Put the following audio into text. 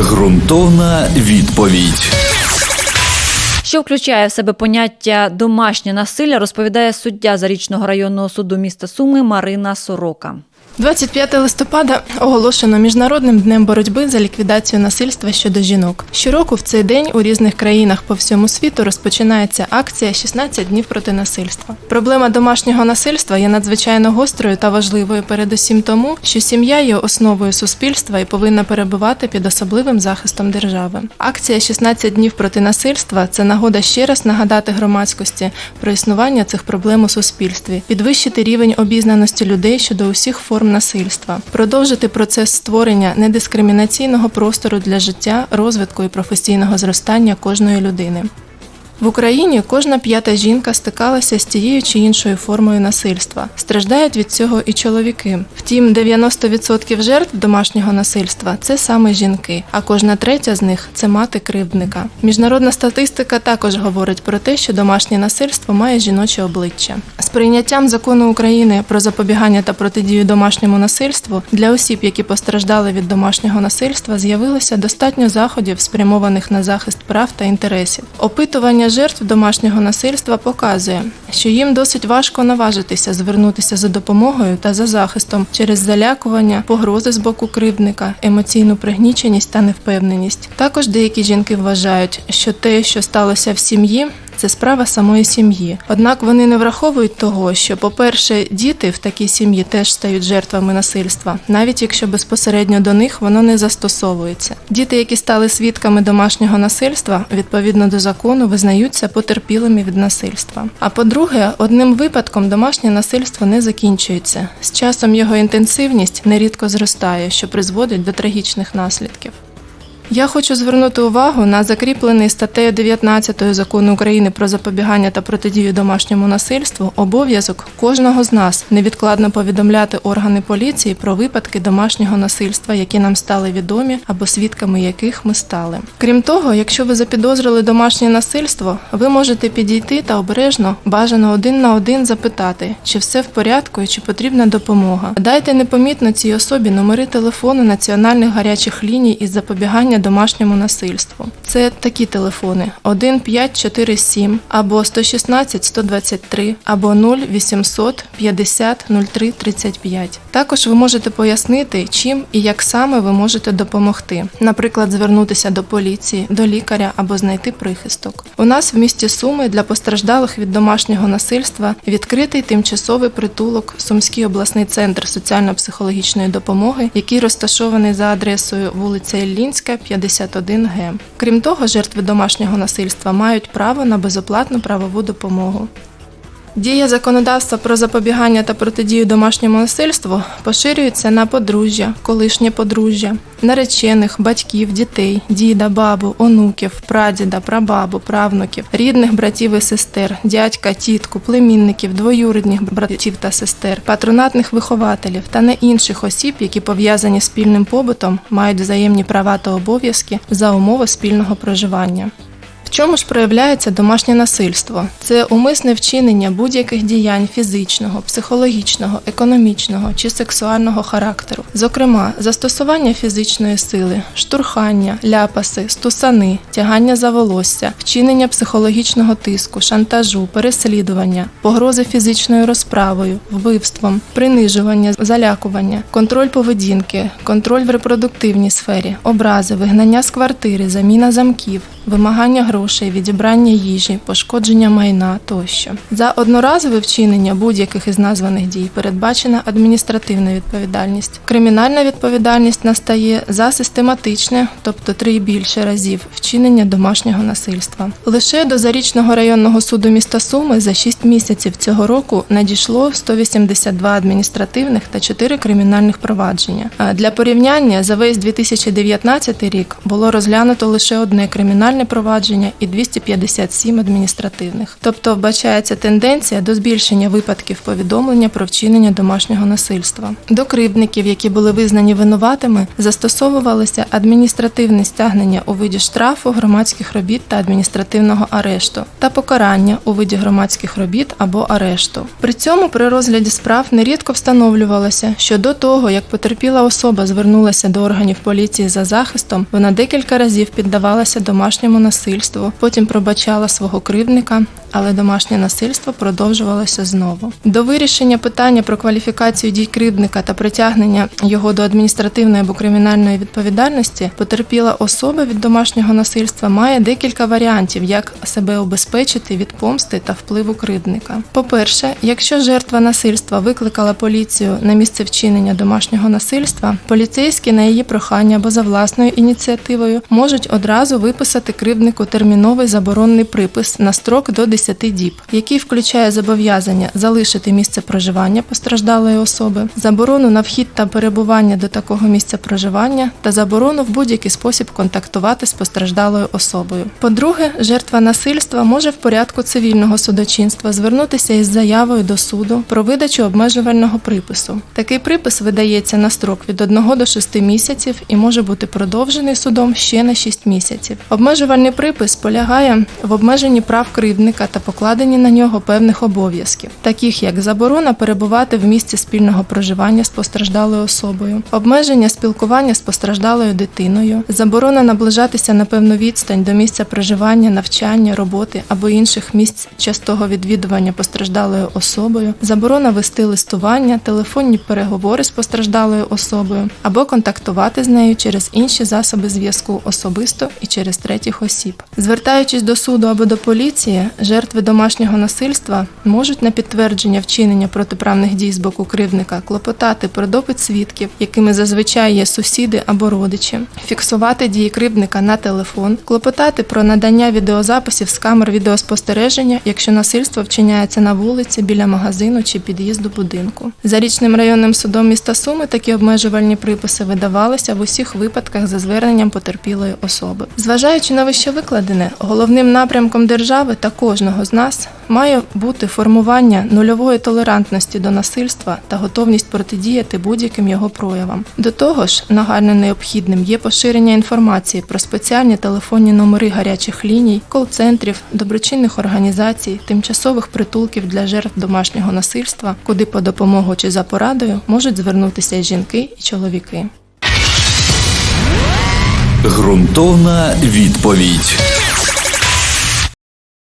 Ґрунтовна відповідь. Що включає в себе поняття домашнє насилля, розповідає суддя Зарічного районного суду міста Суми Марина Сорока. 25 листопада оголошено міжнародним днем боротьби за ліквідацію насильства щодо жінок. Щороку в цей день у різних країнах по всьому світу розпочинається акція «16 днів проти насильства. Проблема домашнього насильства є надзвичайно гострою та важливою, передусім тому, що сім'я є основою суспільства і повинна перебувати під особливим захистом держави. Акція «16 днів проти насильства це нагода ще раз нагадати громадськості про існування цих проблем у суспільстві, підвищити рівень обізнаності людей щодо усіх форм насильства, продовжити процес створення недискримінаційного простору для життя, розвитку і професійного зростання кожної людини. В Україні кожна п'ята жінка стикалася з тією чи іншою формою насильства. Страждають від цього і чоловіки. Втім, 90% жертв домашнього насильства це саме жінки, а кожна третя з них це мати кривдника. Міжнародна статистика також говорить про те, що домашнє насильство має жіноче обличчя. З прийняттям закону України про запобігання та протидію домашньому насильству для осіб, які постраждали від домашнього насильства, з'явилося достатньо заходів, спрямованих на захист прав та інтересів. Опитування жертв домашнього насильства показує, що їм досить важко наважитися звернутися за допомогою та за захистом через залякування, погрози з боку кривдника, емоційну пригніченість та невпевненість. Також деякі жінки вважають, що те, що сталося в сім'ї, це справа самої сім'ї. Однак вони не враховують того, що, по-перше, діти в такій сім'ї теж стають жертвами насильства, навіть якщо безпосередньо до них воно не застосовується. Діти, які стали свідками домашнього насильства, відповідно до закону, визнаються потерпілими від насильства. А по-друге, одним випадком домашнє насильство не закінчується. З часом його інтенсивність нерідко зростає, що призводить до трагічних наслідків. Я хочу звернути увагу на закріплений статтею 19 закону України про запобігання та протидію домашньому насильству обов'язок кожного з нас невідкладно повідомляти органи поліції про випадки домашнього насильства, які нам стали відомі або свідками яких ми стали. Крім того, якщо ви запідозрили домашнє насильство, ви можете підійти та обережно, бажано один на один запитати, чи все в порядку і чи потрібна допомога. Дайте непомітно цій особі номери телефону національних гарячих ліній із запобігання домашньому насильству. Це такі телефони: 1547 або 116 123 або 0800 50 03 35. Також ви можете пояснити, чим і як саме ви можете допомогти, наприклад, звернутися до поліції, до лікаря або знайти прихисток. У нас в місті Суми для постраждалих від домашнього насильства відкритий тимчасовий притулок Сумський обласний центр соціально-психологічної допомоги, який розташований за адресою вулиця Іллінська, 51 г. Крім того, жертви домашнього насильства мають право на безоплатну правову допомогу. Дія законодавства про запобігання та протидію домашньому насильству поширюється на подружжя, колишнє подружжя, наречених, батьків, дітей, діда, бабу, онуків, прадіда, прабабу, правнуків, рідних братів і сестер, дядька, тітку, племінників, двоюрідних братів та сестер, патронатних вихователів та не інших осіб, які пов'язані з спільним побутом, мають взаємні права та обов'язки за умови спільного проживання. Чому ж проявляється домашнє насильство? Це умисне вчинення будь-яких діянь фізичного, психологічного, економічного чи сексуального характеру, зокрема, застосування фізичної сили, штурхання, ляпаси, стусани, тягання за волосся, вчинення психологічного тиску, шантажу, переслідування, погрози фізичною розправою, вбивством, принижування, залякування, контроль поведінки, контроль в репродуктивній сфері, образи, вигнання з квартири, заміна замків, вимагання грошей, відібрання їжі, пошкодження майна тощо. За одноразове вчинення будь-яких із названих дій передбачена адміністративна відповідальність. Кримінальна відповідальність настає за систематичне, тобто три і більше разів, вчинення домашнього насильства. Лише до Зарічного районного суду міста Суми за 6 місяців цього року надійшло 182 адміністративних та 4 кримінальних провадження. Для порівняння за весь 2019 рік було розглянуто лише одне кримінальне провадження і 257 адміністративних. Тобто вбачається тенденція до збільшення випадків повідомлення про вчинення домашнього насильства. До кривдників, які були визнані винуватими, застосовувалися адміністративне стягнення у виді штрафу, громадських робіт та адміністративного арешту та покарання у виді громадських робіт або арешту. При цьому при розгляді справ нерідко встановлювалося, що до того, як потерпіла особа звернулася до органів поліції за захистом, вона декілька разів піддавалася домашньому насильству, потім пробачала свого кривдника, але домашнє насильство продовжувалося знову. До вирішення питання про кваліфікацію дій кривдника та притягнення його до адміністративної або кримінальної відповідальності потерпіла особа від домашнього насильства має декілька варіантів, як себе обезпечити від помсти та впливу кривдника. По-перше, якщо жертва насильства викликала поліцію на місце вчинення домашнього насильства, поліцейські на її прохання або за власною ініціативою можуть одразу виписати кривднику терміновий заборонний припис на строк до 10 діб, який включає зобов'язання залишити місце проживання постраждалої особи, заборону на вхід та перебування до такого місця проживання та заборону в будь-який спосіб контактувати з постраждалою особою. По-друге, жертва насильства може в порядку цивільного судочинства звернутися із заявою до суду про видачу обмежувального припису. Такий припис видається на строк від 1 до 6 місяців і може бути продовжений судом ще на 6 місяців. Обмежувальний припис полягає в обмеженні прав кривдника та покладенні на нього певних обов'язків, таких як заборона перебувати в місці спільного проживання з постраждалою особою, обмеження спілкування з постраждалою дитиною, заборона наближатися на певну відстань до місця проживання, навчання, роботи або інших місць частого відвідування постраждалою особою, заборона вести листування, телефонні переговори з постраждалою особою або контактувати з нею через інші засоби зв'язку особисто і через третіх осіб. Звертаючись до суду або до поліції, жертви домашнього насильства можуть на підтвердження вчинення протиправних дій з боку кривдника клопотати про допит свідків, якими зазвичай є сусіди або родичі, фіксувати дії кривдника на телефон, клопотати про надання відеозаписів з камер відеоспостереження, якщо насильство вчиняється на вулиці, біля магазину чи під'їзду будинку. За річним районним судом міста Суми такі обмежувальні приписи видавалися в усіх випадках за зверненням потерпілої особи. Зважаючи на вище викладене, головним напрямком держави та кожного з нас має бути формування нульової толерантності до насильства та готовність протидіяти будь-яким його проявам. До того ж, нагально необхідним є поширення інформації про спеціальні телефонні номери гарячих ліній, кол-центрів, доброчинних організацій, тимчасових притулків для жертв домашнього насильства, куди по допомогу чи за порадою можуть звернутися жінки і чоловіки. Грунтовна відповідь.